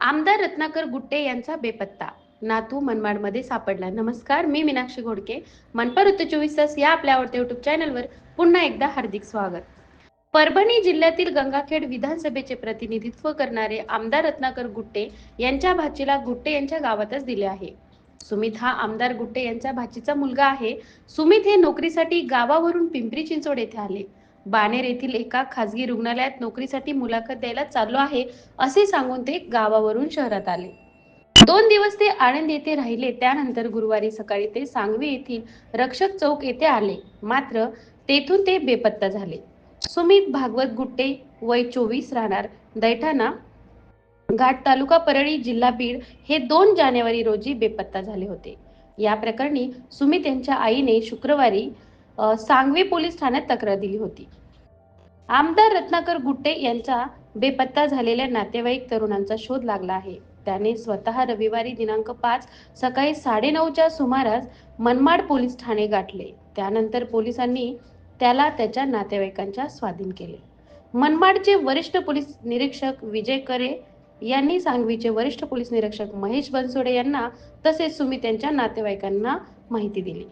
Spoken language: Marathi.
आमदार रत्नाकर गुट्टे यांचा बेपत्ता. नातू मनमाडमध्ये सापडला. नमस्कार मी मीनाक्षी घोडके. मनपा ऋतू चोवीस तास या आपल्या आवडत्या युट्यूब चॅनलवर पुन्हा एकदा हार्दिक स्वागत. परभणी जिल्ह्यातील गंगाखेड विधानसभेचे प्रतिनिधित्व करणारे आमदार रत्नाकर गुट्टे यांच्या भाचीला गुट्टे यांच्या गावातच दिले आहे. सुमित हा आमदार गुट्टे यांच्या भाचीचा मुलगा आहे. सुमित हे नोकरीसाठी गावावरून पिंपरी चिंचवड येथे आले. बाणेर येथील एका खासगी रुग्णालयात नोकरीसाठी मुलाखत द्यायला चाललो आहे असे सांगून ते गावावरून शहरात आले. दोन दिवस ते आनंद येथे राहिले त्यानंतर गुरुवारी सकाळी ते सांगवी येथील रक्षक चौक येथे आले. मात्र तेथून ते बेपत्ता झाले. सुमित भागवत गुट्टे वय चोवीस राहणार दैठाणा घाट तालुका परळी जिल्हा बीड हे दोन जानेवारी रोजी बेपत्ता झाले होते. या प्रकरणी सुमित यांच्या आईने शुक्रवारी सांगवी पोलीस ठाण्यात तक्रार दिली होती. आमदार रत्नाकर गुट्टे यांचा बेपत्ता झालेल्या नातेवाईक तरुणांचा शोध लागला आहे. त्याने स्वतः रविवारी दिनांक पाच सकाळी साडेनऊच्या सुमारास मनमाड पोलीस ठाणे गाठले. त्यानंतर पोलिसांनी त्याला त्याच्या नातेवाईकांच्या स्वाधीन केले. मनमाडचे वरिष्ठ पोलीस निरीक्षक विजय करे यांनी सांगवीचे वरिष्ठ पोलीस निरीक्षक महेश बनसोडे यांना तसेच सुमित यांच्या नातेवाईकांना माहिती दिली.